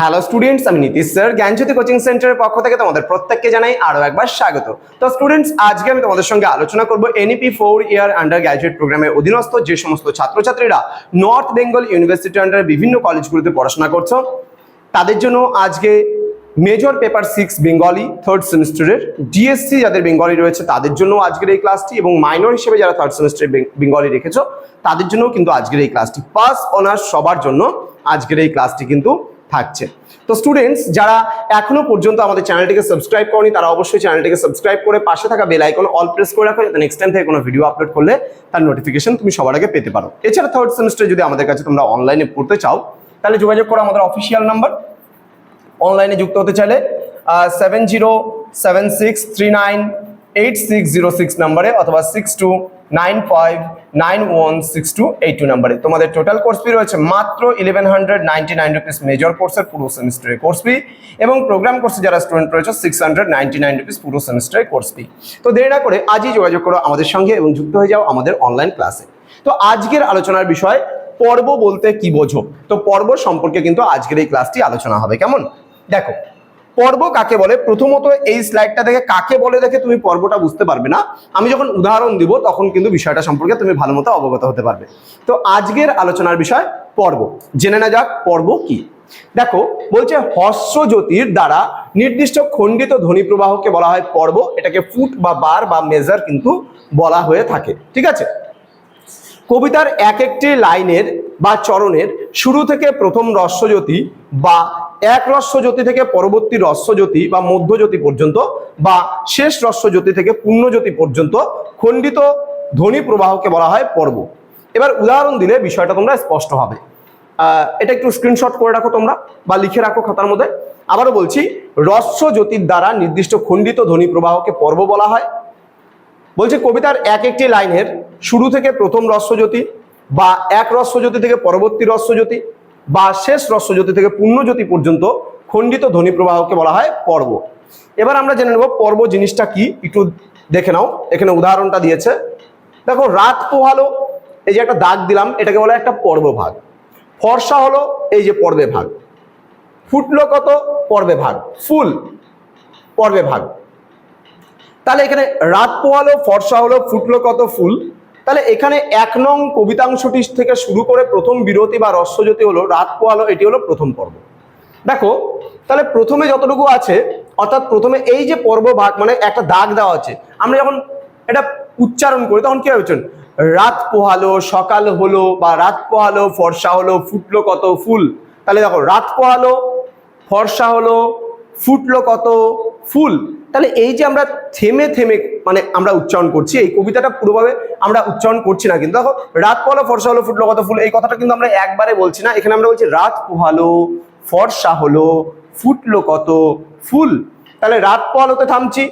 Hello students আমি Nitish sir জ্ঞানজ্যোতি coaching সেন্টারের পক্ষ থেকে তোমাদের প্রত্যেককে জানাই আরও একবার স্বাগত। তো স্টুডেন্টস আজকে আমি তোমাদের সঙ্গে আলোচনা করব NEP four year under graduate প্রোগ্রামের অধীনস্থ যে সমস্ত ছাত্রছাত্রীরা নর্থ বেঙ্গল ইউনিভার্সিটি আন্ডার বিভিন্ন কলেজগুলোতে পড়াশোনা করছ, তাদের জন্য আজকে major paper six Bengali third সেমিস্টারের ডিএসসি যাদের বেঙ্গলি রয়েছে, তাদের জন্য আজকের এই ক্লাসটি এবং মাইনর হিসেবে যারা থার্ড সেমিস্টারে বেঙ্গলি রেখেছো, তাদের জন্য কিন্তু আজকের এই ক্লাসটি পাস অনার্স সবার জন্য আজকের এই ক্লাসটি কিন্তু থাকছে। তো স্টুডেন্টস যারা এখনও পর্যন্ত আমাদের চ্যানেলটিকে সাবস্ক্রাইব করনি, তারা অবশ্যই চ্যানেলটিকে সাবস্ক্রাইব করে পাশে থাকা বেল আইকন অল প্রেস করে রাখো, যাতে নেক্সট টাইম থেকে কোনো ভিডিও আপলোড করলে তার নোটিফিকেশন তুমি সবার আগে পেতে পারো। এছাড়া থার্ড সেমিস্টারে যদি আমাদের কাছে তোমরা অনলাইনে পড়তে চাও, তাহলে যোগাযোগ করো আমাদের অফিসিয়াল নাম্বার অনলাইনে যুক্ত হতে চাইলে seven zero seven six three nine eight six zero six নাম্বারে অথবা six two nine five nine one six two eight two নাম্বারে। তোমাদের টোটাল কোর্স ফি রয়েছে মাত্র eleven hundred ninety nine rupees major কোর্সের পুরো সেমিস্টারের কোর্স ফি এবং প্রোগ্রাম কোর্সে যারা স্টুডেন্ট রয়েছে six hundred ninety nine rupees পুরো সেমিস্টারের কোর্স ফি তো দেরি না করে আজই যোগাযোগ করো আমাদের সঙ্গে এবং যুক্ত হয়ে যাও আমাদের অনলাইন ক্লাসে তো আজকের আলোচনার বিষয়, পর্ব বলতে কি বোঝো? তো পর্ব সম্পর্কে কিন্তু আজকের এই ক্লাসটি আলোচনা হবে। কেমন? দেখো পর্ব কাকে বলে? প্রথমত এই স্লাইডটা দেখে কাকে বলে দেখে তুমি পর্বটা বুঝতে পারবে না। আমি যখন উদাহরণ দিব, তখন কিন্তু বিষয়টা সম্পর্কে তুমি ভালো মতো অবগত হতে পারবে। তো আজকের আলোচনার বিষয় পর্ব। জেনে না যাক, পর্ব কি? দেখো, বলছে হর্ষজ্যোতির দ্বারা নির্দিষ্ট খণ্ডিত ধ্বনি প্রবাহকে বলা হয় পর্ব। এটাকে ফুট বা বার বা মেজার কিন্তু বলা হয়ে থাকে। ঠিক আছে? কবিতার এক একটি লাইনের বা চরণের শুরু থেকে প্রথম রস্যজ্যোতি বা এক রস্যজ্যোতি থেকে পরবর্তী রস্যজ্যোতি বা মধ্যজ্যোতি পর্যন্ত বা শেষ রস্যজ্যোতি থেকে পূর্ণজ্যোতি পর্যন্ত খণ্ডিত ধ্বনি প্রবাহকে বলা হয় পর্ব। এবার উদাহরণ দিলে বিষয়টা তোমরা স্পষ্ট হবে। এটা একটু স্ক্রিনশট করে রাখো তোমরা বা লিখে রাখো খাতার মধ্যে। আবারও বলছি, রস্যজ্যোতির দ্বারা নির্দিষ্ট খণ্ডিত ধ্বনি প্রবাহকে পর্ব বলা হয়। বলছে কবিতার এক একটি লাইনের শুরু থেকে প্রথম রস্যজ্যোতি বা এক রস্যজ্যোতি থেকে পরবর্তী রস্যজ্যোতি বা শেষ রস্যজ্যোতি থেকে পূর্ণজ্যোতি পর্যন্ত খণ্ডিত ধ্বনি প্রবাহকে বলা হয় পর্ব। এবার আমরা জেনে নেব পর্ব জিনিসটা কি, একটু দেখে নাও। এখানে উদাহরণটা দিয়েছে। দেখো, রাত পোহালো, এই যে একটা দাগ দিলাম, এটাকে বলা একটা পর্ব ভাগ। ফর্সা হলো, এই যে পর্বে ভাগ। ফুটলো কত? পর্বে ভাগ। ফুল, পর্বে ভাগ। তাহলে এখানে রাত পোহালো, ফর্সা হলো, ফুটলো কত ফুল? তাহলে এখানে এক নং কবিতাংশটি থেকে শুরু করে প্রথম বিরতি বা রস্যজ্যোতি হলো, রাত পোহালো, এটি হলো প্রথম পর্ব। দেখো, তাহলে প্রথমে যতটুকু আছে, অর্থাৎ প্রথমে এই যে পর্ব ভাগ মানে একটা দাগ দেওয়া আছে, আমরা যখন এটা উচ্চারণ করি, তখন কি হচ্ছে রাত পোহালো, সকাল হলো, বা রাত পোহালো, ফর্সা হলো, ফুটলো কত ফুল? তাহলে দেখো, রাত পোহালো, ফর্সা হলো, ফুটলো কত ফুল? তাহলে এই যে আমরা থেমে থেমে মানে আমরা উচ্চারণ করছি, এই কবিতাটা পুরোভাবে আমরা উচ্চারণ করছি না কিন্তু। দেখো, রাত পোহালো, ফর্সা হলো, ফুটলো, কত ফুল, এই কথাটা কিন্তু আমরা একবারে বলছি না। এখানে আমরা বলছি, রাত পোহালো, ফর্সা হলো, ফুটলো কত ফুল। তাহলে রাত পোহালোতে থামছি,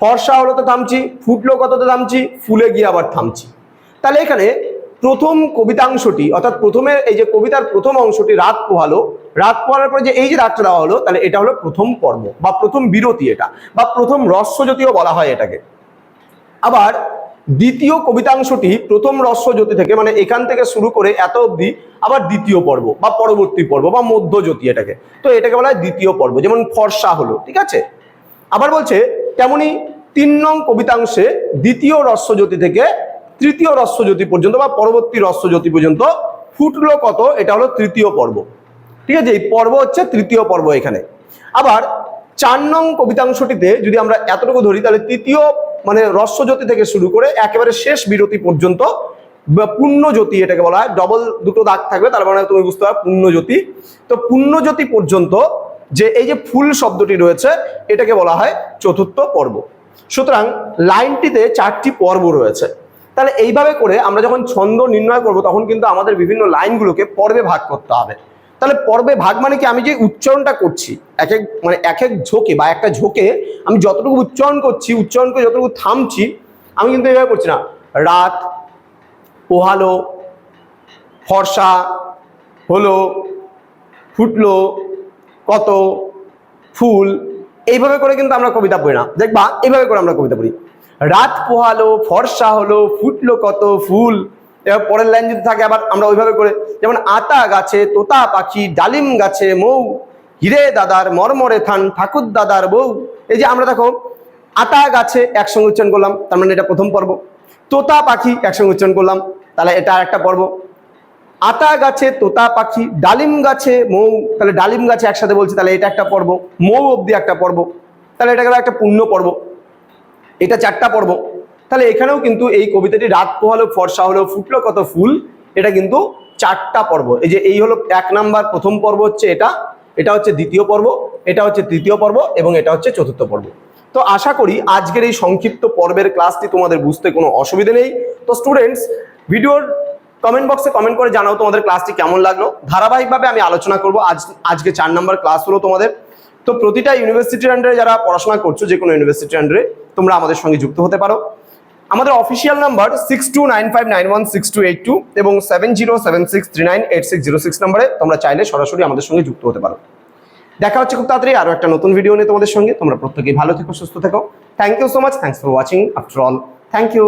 ফর্সা হলোতে থামছি, ফুটলো কততে থামছি, ফুলে গিয়ে আবার থামছি। তাহলে এখানে প্রথম কবিতাংশটি, অর্থাৎ প্রথমে এই যে কবিতার প্রথম অংশটি, রাত পোহালো রাত পোহানোর পরে যে এই যে রাতটা দেওয়া হলো, তাহলে এটা হলো প্রথম পর্ব বা প্রথম বিরতি এটা, বা প্রথম রস্যজ্যোতিও বলা হয় এটাকে। আবার দ্বিতীয় কবিতাংশটি প্রথম রস্যজ্যোতি থেকে মানে এখান থেকে শুরু করে এত অবধি আবার দ্বিতীয় পর্ব বা পরবর্তী পর্ব বা মধ্যজ্যোতি এটাকে। তো এটাকে বলা হয় দ্বিতীয় পর্ব, যেমন ফর্সা হলো, ঠিক আছে? আবার বলছে, তেমনি তিন নং কবিতাংশে দ্বিতীয় রস্যজ্যোতি থেকে তৃতীয় রস্যজ্যোতি পর্যন্ত বা পরবর্তী রস্যজ্যোতি পর্যন্ত ফুটলো কত, এটা হলো তৃতীয় পর্ব। ঠিক আছে, এই পর্ব হচ্ছে তৃতীয় পর্ব এখানে। আবার চার নং কবিতাংশটিতে যদি আমরা এতটুকু ধরি, তাহলে তৃতীয় মানে রস্যজ্যোতি থেকে শুরু করে একেবারে শেষ বিরতি পর্যন্ত পূর্ণজ্যোতি এটাকে বলা হয় ডবল দুটো দাগ থাকবে, তার মানে তুমি বুঝতে পারবে পূর্ণজ্যোতি তো পূর্ণজ্যোতি পর্যন্ত যে এই যে ফুল শব্দটি রয়েছে, এটাকে বলা হয় চতুর্থ পর্ব। সুতরাং লাইনটিতে চারটি পর্ব রয়েছে। তাহলে এইভাবে করে আমরা যখন ছন্দ নির্ণয় করব, তখন কিন্তু আমাদের বিভিন্ন লাইনগুলোকে পর্বে ভাগ করতে হবে। তাহলে পর্বে ভাগ মানে কি? আমি যে উচ্চারণটা করছি, এক এক মানে এক এক ঝোঁকে বা একটা ঝোঁকে আমি যতটুকু উচ্চারণ করছি উচ্চারণ করে যতটুকু থামছি, আমি কিন্তু এইভাবে করছি না। রাত, পোহালো, ফর্সা, হলো, ফুটলো, কত, ফুল, এইভাবে করে কিন্তু আমরা কবিতা পড়ি না। দেখবা, এইভাবে করে আমরা কবিতা পড়ি। রাত পোহালো, ফর্সা হলো, ফুটলো কত, ফুল এবার পরের লাইন যদি থাকে আবার আমরা ওইভাবে করে, যেমন আতা গাছে, তোতা পাখি, ডালিম গাছে মৌ, হিরে দাদার মরমরে থান, ঠাকুর দাদার বউ। এই যে আমরা দেখো আতা গাছে একসঙ্গে উচ্চারণ করলাম, তার মানে এটা প্রথম পর্ব। তোতা পাখি একসঙ্গে উচ্চারণ করলাম, তাহলে এটা আর একটা পর্ব। আতা গাছে, তোতা পাখি, ডালিম গাছে মৌ, তাহলে ডালিম গাছে একসাথে বলছি, তাহলে এটা একটা পর্ব, মৌ অবধি একটা পর্ব। তাহলে এটা গেল একটা পূর্ণ পর্ব। এটা চারটা পর্ব। তাহলে এখানেও কিন্তু এই কবিতাটি রাত পোহালো, ফর্সা হলো, ফুটলো কত ফুল, এটা কিন্তু চারটা পর্ব। এই যে এই হলো এক নাম্বার প্রথম পর্ব হচ্ছে এটা এটা হচ্ছে দ্বিতীয় পর্ব, এটা হচ্ছে তৃতীয় পর্ব এবং এটা হচ্ছে চতুর্থ পর্ব। তো আশা করি আজকের এই সংক্ষিপ্ত পর্বের ক্লাসটি তোমাদের বুঝতে কোনো অসুবিধা নেই। তো স্টুডেন্টস ভিডিওর কমেন্ট বক্সে কমেন্ট করে জানাও তোমাদের ক্লাসটি কেমন লাগল। ধারাবাহিকভাবে আমি আলোচনা করব, আজ, আজকে চার নাম্বার ক্লাস হলো তোমাদের। তো প্রতিটা ইউনিভার্সিটির আন্ডারে যারা পড়াশোনা করছ যে কোনো ইউনিভার্সিটির আন্ডারে তোমরা আমাদের সঙ্গে যুক্ত হতে পারো। আমাদের official number six two nine five nine one six two eight two এবং seven zero seven six three nine eight six zero six নাম্বারে তোমরা চাইলে সরাসরি আমাদের সঙ্গে যুক্ত হতে পারো। দেখা হচ্ছে খুব তাড়াতাড়ি আরও একটা নতুন ভিডিও নিয়ে তোমাদের সঙ্গে। তোমরা প্রত্যেকেই ভালো থেকো, সুস্থ থেকো। Thank you so much thanks for watching after all thank you